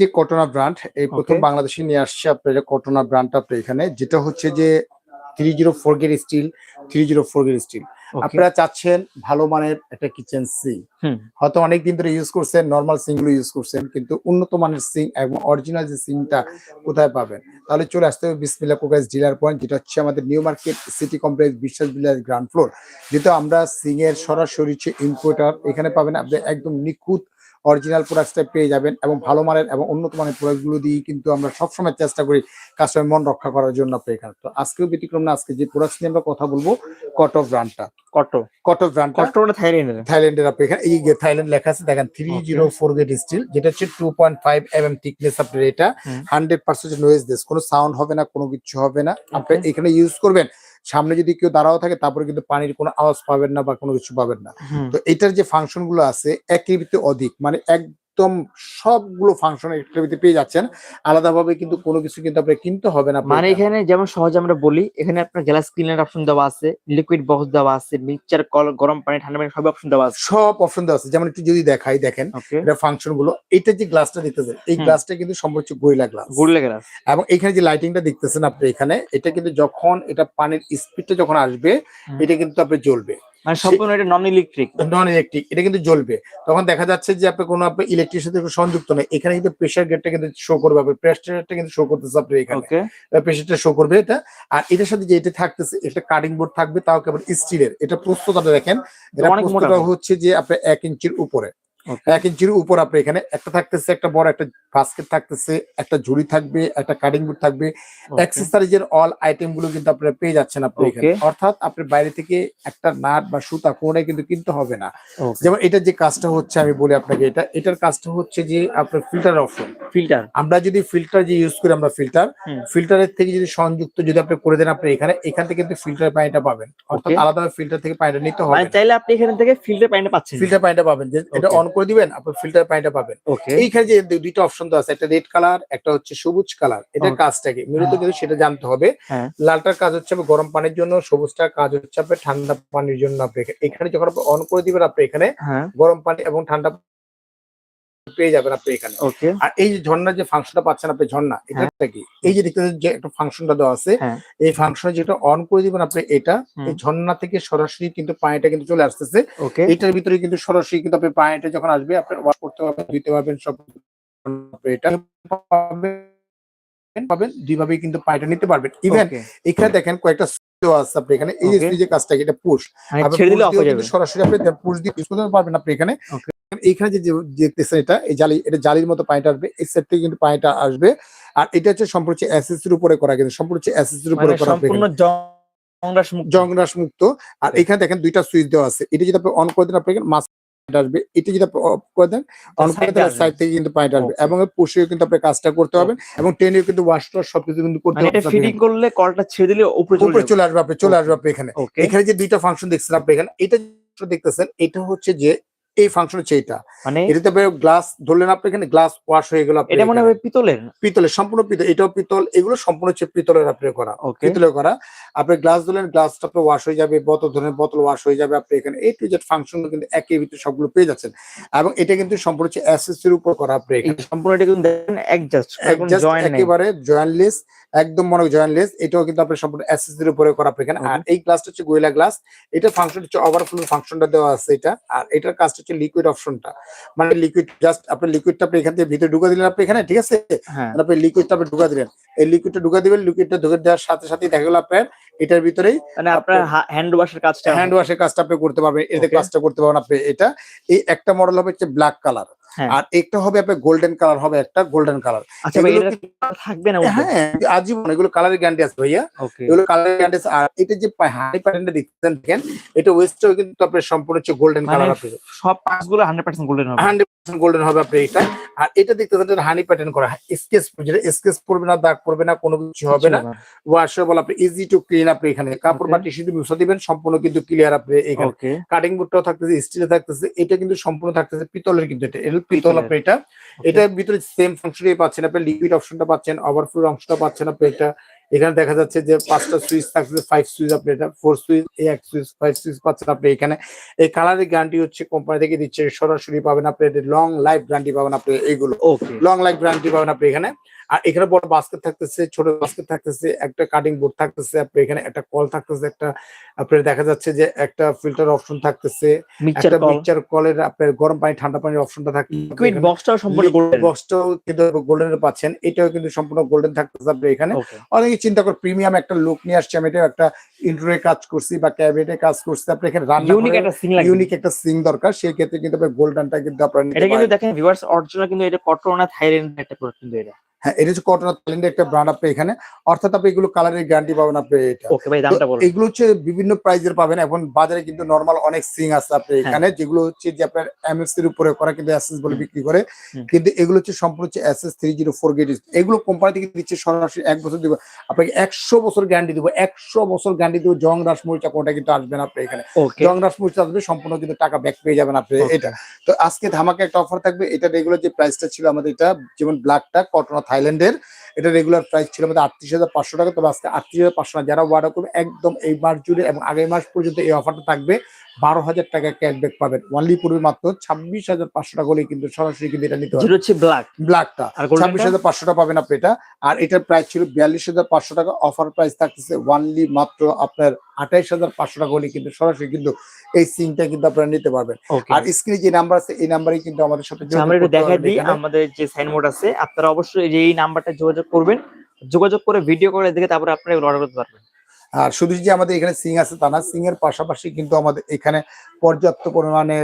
যে কটনা ব্র্যান্ড এই প্রথম বাংলাদেশে নিয়ে আসছে আপনার কটনা ব্র্যান্ড আপনার এখানে যেটা হচ্ছে যে three zero four grade steel three zero four grade steel আপনারা চাচ্ছেন ভালো মানের একটা কিচেন সি। হয়তো অনেক দিন ধরে ইউজ করছেন নর্মাল সিংগুলো ইউজ করছেন কিন্তু উন্নত মানের সিং এবং অরিজিনাল যে সিংটা কোথায় পাবেন? তাহলে চলে আসতে হবে বিসমিল্লা কোকাইজ ডিলার পয়েন্ট যেটা হচ্ছে আমাদের নিউ মার্কেট সিটি কমপ্লেক্স বিশ্বাস বিলাস গ্রাউন্ড ফ্লোর যেহেতু আমরা সিং এর সরাসরি ইম্পোর্টার এখানে পাবেন আপনি একদম নিখুঁত অরিজিনাল প্রোডাক্টটা পেয়ে যাবেন এবং ভালো মানের এবং উন্নত মানের প্রোডাক্টগুলো দিয়ে কিন্তু আমরা সবসময় চেষ্টা করি কাস্টমার মন রক্ষা করার জন্য আপনি এখানে তো আজকেও ব্যতিক্রম না আজকে যে প্রোডাক্ট নিয়ে আমরা কথা বলব কট অফ ব্র্যান্ডটা কট অফ ব্র্যান্ডটা কত মানে থাইল্যান্ডের থাইল্যান্ডের আপনি এখানে এই যে থাইল্যান্ড লেখা আছে দেখেন three zero four grade steel যেটা হচ্ছে two point five m m thickness আপনার এটা। হান্ড্রেড পার্সেন্ট নোয়েজ দেশ কোনো সাউন্ড হবে না কোনো কিছু হবে না। আপনি এখানে ইউজ করবেন সামনে যদি কেউ দাঁড়াও থাকে তারপরে কিন্তু পানির কোনো আওয়াজ পাবেন না বা কোনো কিছু পাবেন না। তো এটার যে ফাংশনগুলো আছে একই অধিক। মানে একদম সবগুলো ফাংশন একটার পেয়ে যাচ্ছেন। আলাদাভাবে কিন্তু কোনো কিছু কিন্তু আপনি কিনতে হবে না। মানে এখানে যেমন সহজে আমরা বলি এখানে আপনার গ্লাস ক্লিনার অপশন দেওয়া আছে লিকুইড বক্স দেওয়া আছে মিক্সচার কল গরম পানি ঠান্ডা পানি সব অপশন দেওয়া আছে। সব অপশন দেওয়া আছে। যেমন একটু যদি দেখাই দেখেন এটা ফাংশনগুলো এটা যে গ্লাসটা দেখতেছেন এই। গ্লাসটা কিন্তু সম্ভব গোয়েলা গ্লাস গুড়লে গ্লাস এবং এখানে যে লাইটিংটা দেখতেছেন আপনি এখানে এটা কিন্তু যখন এটা পানির স্পিডটা যখন আসবে এটা কিন্তু আপনি জ্বলবে। মানে সম্পূর্ণ এটা নন ইলেকট্রিক নন ইলেকট্রিক এটা কিন্তু জ্বলবে। তখন দেখা যাচ্ছে যে আপনি কোনো আপনি ইলেকট্রিক সাথে সংযুক্ত নয়। এখানে কিন্তু প্রেশার গেটটা কিন্তু শো করবে আপনি প্রেশারটা কিন্তু শো করতেছে আপনি এখানে। প্রেশারটা শো করবে এটা। আর এটার সাথে যে এটা থাকতেছে এটা কাটিং বোর্ড থাকবে তাও কেবল স্টিলের এটা প্রস্তুতটা দেখেন এটা অনেক প্রস্তুতটা হচ্ছে যে আপনার এক ইঞ্চির উপরে। এক ইঞ্চির উপর আপনি এখানে একটা থাকতেছে একটা বড় একটা বাস্কেট থাকতেছে একটা ঝুড়ি থাকবে একটা কাটিং বোর্ড থাকবে। অ্যাক্সেসরিজের অল আইটেমগুলো কিন্তু আপনারা পেয়ে যাচ্ছেন আপনি এখানে। অর্থাৎ আপনি বাইরে থেকে একটা নাট বা সুতা কোনটাই কিন্তু কিনতে হবে না। যেমন এটার যে কাজটা হচ্ছে আমি বলি আপনাকে এটা এটার কাজটা হচ্ছে যে আপনার ফিল্টার অপশন ফিল্টার আমরা যদি ফিল্টার যে ইউজ করি আমরা ফিল্টার ফিল্টারের থেকে যদি সংযুক্ত যদি আপনি করে দেন আপনি এখানে এখান থেকে কিন্তু ফিল্টার পানিটা পাবেন। অর্থাৎ আলাদা ফিল্টার থেকে পানিটা নিতে হবে মানে চাইলে আপনি এখান থেকে ফিল্টার পানিটা পাচ্ছেন। ফিল্টার পানিটা পাবেন যে এটা. অন করে দিবেন আপনি ফিল্টার পানিটা পাবেন। এইখানে যে দুইটা অপশন তো আছে একটা রেড কালার একটা হচ্ছে সবুজ কালার এটা. কাজটাকে মূলত কিন্তু সেটা জানতে হবে। হ্যাঁ। লালটার কাজ হচ্ছে আপনার গরম পানির জন্য সবুজটার কাজ হচ্ছে আপনার ঠান্ডা পানির জন্য আপনি এখানে- এখানে যখন আপনি অন করে দিবেন আপনি এখানে হ্যাঁ। গরম পানি এবং ঠান্ডা পেয়ে যাবেন আপনি এখানে। আর এই যে ঝর্ণার যে ফাংশনটা পাচ্ছেন আপনি ঝর্ণা এটা কি? এই যে দেখতে যে একটা ফাংশনটা দেওয়া আছে হ্যাঁ। এই ফাংশনে যেটা অন করে দিবেন আপনি এটা এই ঝর্ণা থেকে সরাসরি কিন্তু পানিটা কিন্তু চলে আসতেছে। এটার ভিতরে কিন্তু সরাসরি কিন্তু আপনি পানিটা যখন আসবে আপনি ওয়াশ করতে পারবেন ধুইতে পারবেন সব এটা পাবেন পাবেন দুইভাবেই কিন্তু পানিটা নিতে পারবেন। ইভেন এখানে দেখেন কয়েকটা আছে আপনি এখানে এই যে কাজটা এটা পুশ। মানে হয়ে সরাসরি আপনি পুশ দিয়ে ইউজ করতে পারবেন আপনি এখানে. এইখানে যে দেখতেছেন এটা এই জালি এটা জালির মতো পানিটা আসবে এই সেট থেকে কিন্তু পানিটা আসবে। আর এটা হচ্ছে সম্পূর্ণ হচ্ছে এসএসসির উপরে করা কিন্তু সম্পূর্ণ এসএসসির উপরে মানে করা সম্পূর্ণ জংরাস মুক্ত আর এখানে দেখেন দুইটা সুইচ দেওয়া আছে। এটা যদি আপনি অন করে দেন আপনি মাছ আসবে। এটা যদি অফ করে দেন অন করে দেন সাইড থেকে কিন্তু পানিটা আসবে। এবং পুষেও কিন্তু আপনি কাজটা করতে পারবেন। এবং টেনেও কিন্তু ওয়াশ টোয়াশ সবকিছু কিন্তু করতে মানে এটা ফিটিং করলে কলটা ছেড়ে দিলে উপরে উপরে চলে আসবে আপনি চলে আসবে আপনি এখানে। এখানে যে দুইটা ফাংশন দেখছেন আপনি এখানে এটা দেখতেছেন এটা হচ্ছে যে এই ফাংশন হচ্ছে এটা। মানে এটাতে আপনি গ্লাস ধরলেন আপনি এখানে গ্লাস ওয়াশ হয়ে গেল আপনি এটা মনে। হয় পিতলের? পিতলের সম্পূর্ণ পিতল এটাও পিতল এগুলো সম্পূর্ণ হচ্ছে পিতলের আপনি করা। পিতলের করা। আপনি গ্লাস ধরলেন গ্লাসটা আপনার ওয়াশ হয়ে যাবে বোতল ধরলেন বোতল ওয়াশ হয়ে যাবে আপনি এখানে। এই টু জেড ফাংশন কিন্তু একই ভিতরে সবগুলো পেয়ে যাচ্ছেন। এবং এটা কিন্তু সম্পূর্ণ হচ্ছে অ্যাসেসরির উপর করা আপনি এখানে। সম্পূর্ণ এটা কিন্তু দেখেন এখন জয়েন একেবারে জয়েন্টলেস একদম মনে জয়েন্টলেস এটাও কিন্তু আপনার সম্পূর্ণ অ্যাসেসরির উপরে করা আপনি এখানে। আর এই গ্লাসটা হচ্ছে গোয়েলা গ্লাস এটা ফাংশন হচ্ছে ওভারফ্লো ফাংশনটা দেওয়া আছে এটা। আর এটার কাজটা হচ্ছে লিকুইড অপশনটা মানে লিকুইড জাস্ট আপনি লিকুইডটা আপনি এখান থেকে ভিতরে ঢুকা দিলেন আপনি এখানে ঠিক আছে? হ্যাঁ। আপনি লিকুইডটা আপনি ঢুকা দিলেন। এই লিকুইডটা ঢুকা দিবেন লিকুইডটা ঢুকে দেওয়ার সাথে সাথে দেখা গেল আপনার এটার ভিতরেই মানে আপনার হ্যান্ড ওয়াশের কাজটা হ্যান্ড ওয়াশের কাজটা আপনি করতে পারবেন এতে. কাজটা করতে পারবেন আপনি। এটা এই একটা মডেল হবে হচ্ছে ব্ল্যাক কালার। আর একটা হবে আপনার গোল্ডেন কালার হবে একটা গোল্ডেন কালার আচ্ছা এগুলো এটা থাকবে না হ্যাঁ আজীবন এগুলো কালারের গ্যারান্টি আছে ভাইয়া। এগুলো কালারের গ্যারান্টি আছে। আর এটা যে হাই প্যাটার্নটা দেখতেন দেখেন এটা ওয়েস্টটাও কিন্তু আপনার সম্পূর্ণ হচ্ছে গোল্ডেন কালার আপনি সব পার্টসগুলো 100% গোল্ডেন হবে। হান্ড্রেড পার্সেন্ট গোল্ডেন হবে আপনার এটা। আর এটা দেখতে পাচ্ছেন হানি প্যাটার্ন করা। স্কেচ যেটা স্কেচ পড়বে না দাগ পড়বে না কোনো কিছু হবে না। ওয়াশেবল আপনি ইজি টু ক্লিন আপনি এখানে। কাপড়. বা টিস্যু দিয়ে মুছে দিবেন সম্পূর্ণ কিন্তু ক্লিয়ার আপনি এখানে। কাটিং বোর্ডটাও থাকতেছে স্টিলে থাকতেছে এটা কিন্তু সম্পূর্ণ থাকতেছে পিতলের কিন্তু এটা আপনি এটা এটার ভিতরে সেম ফাংশনই পাচ্ছেন আপনি লিকুইড অপশনটা পাচ্ছেন ওভারফ্লো অংশটা পাচ্ছেন আপনি এটা। এখানে দেখা যাচ্ছে যে পাঁচটা সুইচ থাকছে ফাইভ সুইচ আপনি এটা ফোর সুইচ এক সুইচ ফাইভ সুইচ পাচ্ছেন আপনি এখানে। এই কালারের গ্যারান্টি হচ্ছে কোম্পানি থেকে দিচ্ছে সরাসরি পাবেন আপনি লং লাইফ গ্যারান্টি পাবেন আপনি এইগুলো ওকে লং লাইফ গ্যারান্টি পাবেন আপনি এখানে। আর এখানে বড় বাস্কেট থাকতেছে ছোট বাস্কেট থাকতেছে একটা কাটিং বোর্ড থাকতেছে আপনি এখানে একটা কল থাকতেছে একটা আপনার দেখা যাচ্ছে যে একটা ফিল্টার অপশন থাকতেছে একটা মিক্সচার কলের আপনার গরম পানি ঠান্ডা পানির অপশনটা থাকে লিকুইড বক্সটাও সম্পূর্ণ গোল্ডেন বক্সটাও কিন্তু গোল্ডেনের পাচ্ছেন এটাও কিন্তু সম্পূর্ণ গোল্ডেন থাকতেছে আপনি এখানে। অনেকে চিন্তা করে প্রিমিয়াম একটা লুক নিয়ে আসছে আমি এটা একটা ইন্টারে কাজ করছি বা ক্যাবিনেটে কাজ করছি আপনি এখানে ইউনিক রান্না একটা সিং লাগবে। ইউনিক একটা সিং দরকার সেই ক্ষেত্রে কিন্তু আপনার গোল্ডেনটা কিন্তু আপনার এটা কিন্তু দেখেন ভিউয়ার্স অরিজিনাল কিন্তু এটা কটনা থাইল্যান্ডের একটা প্রোডাক্ট কিন্তু এটা। হ্যাঁ এটা হচ্ছে কটন থাইল্যান্ডের একটা ব্র্যান্ড আপনি এখানে। অর্থাৎ আপনি এগুলো কালারের গ্যারান্টি পাবেন আপনি এটা। ওকে ভাই দামটা বলুন। এগুলো হচ্ছে বিভিন্ন প্রাইজের পাবেন। এখন বাজারে কিন্তু নরমাল অনেক সিং আছে আপনি হ্যাঁ। এখানে যেগুলো হচ্ছে যে আপনার এমএস এর উপরে করা কিন্তু এসএস বলে বিক্রি করে। কিন্তু এগুলো হচ্ছে সম্পূর্ণ হচ্ছে এসএস গেট এগুলো কোম্পানি থেকে দিচ্ছে সরাসরি এক বছর দিব। আপনাকে একশো বছর গ্যারান্টি দিব। একশো বছর গ্যারান্টি দিব জং রাস মরিচা কোনটা কিন্তু আসবে না আপনি এখানে। জং রাস মরিচা আসবে সম্পূর্ণ কিন্তু টাকা ব্যাক পেয়ে যাবেন আপনি এটা। তো আজকে ধামাকা একটা অফার থাকবে। এটা রেগুলার যে প্রাইসটা ছিল আমাদের এটা যেমন ব্ল্যাকটা কটনা থাইল্যান্ডের। এটা রেগুলার প্রাইস ছিল আমাদের আটত্রিশ হাজার পাঁচশো টাকা, তবে আজকে আটত্রিশ হাজার পাঁচশো টাকা যারা অর্ডার করবে, একদম এই মাস জুড়ে এবং আগামী মাস পর্যন্ত এই অফারটা থাকবে। বারো হাজার টাকা ক্যাশব্যাক পাবেন। ওয়ানলি পূর্বে মাত্র ছাব্বিশ হাজার পাঁচশো টাকা হলেই কিন্তু সরাসরি কিন্তু এটা নিতে হবে হচ্ছে ব্ল্যাক ব্ল্যাকটা ছাব্বিশ হাজার পাঁচশো টাকা পাবেন আপনি এটা। আর এটার প্রাইস ছিল বিয়াল্লিশ হাজার পাঁচশো টাকা। অফার প্রাইস থাকতেছে ওয়ানলি মাত্র আপনার আঠাইশ হাজার পাঁচশো টাকা হলে কিন্তু সরাসরি কিন্তু এই সিমটা কিন্তু আপনারা নিতে পারবেন। আর স্ক্রিনে যে নাম্বার আছে এই নাম্বারে কিন্তু আমাদের সাথে আমরা একটু দেখাই দিই আমাদের যে সাইনবোর্ড আছে আপনারা অবশ্যই এই যে এই নাম্বারটা যোগাযোগ করবেন। যোগাযোগ করে ভিডিও করে দেখে তারপরে আপনারা অর্ডার করতে পারবেন। আর শুধু যে আমাদের এখানে সিং আছে তা না সিং এর পাশাপাশি কিন্তু আমাদের এখানে পর্যাপ্ত পরিমাণে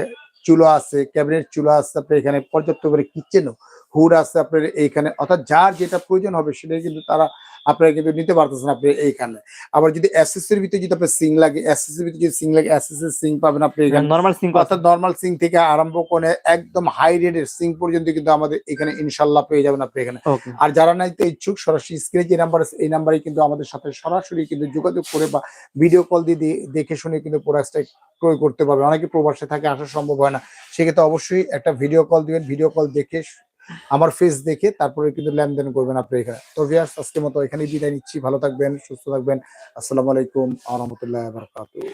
চুলো আছে, ক্যাবিনেট চুলো আছে, তারপরে এখানে পর্যাপ্ত করে কিচেনও হুড আছে আপনার এইখানে। অর্থাৎ যার যেটা প্রয়োজন হবে সেটাই কিন্তু তারা আপনারা কিন্তু নিতে পারতেছেন আপনি এইখানে। আবার যদি এর ভিতরে যদি আপনার সিং লাগে এর ভিতরে যদি সিং লাগে এর সিং পাবেন আপনি এখানে। নরমাল সিং অর্থাৎ নর্মাল সিং থেকে আরম্ভ করে একদম হাই রেটের সিং পর্যন্ত কিন্তু আমাদের এখানে ইনশাল্লাহ পেয়ে যাবেন আপনি এখানে। আর যারা নাইতে ইচ্ছুক সরাসরি স্ক্রিনে যে নাম্বার আছে এই নাম্বারে কিন্তু আমাদের সাথে সরাসরি কিন্তু যোগাযোগ করে বা ভিডিও কল দিয়ে দেখে শুনে কিন্তু প্রোডাক্টটা ক্রয় করতে পারবে। অনেকে প্রবাসে থাকে আসা সম্ভব হয় না। সেক্ষেত্রে অবশ্যই একটা ভিডিও কল দিবেন। ভিডিও কল দেখে আমার ফেস দেখে তারপরে কিন্তু লেনদেন করবেন আপনি এখানে। তো ভিয়ার্স আজকের মতো এখানে বিদায় নিচ্ছি। ভালো থাকবেন, সুস্থ থাকবেন। আসসালামু আলাইকুম আহমতুল্লাহ রহমতুল্লাহ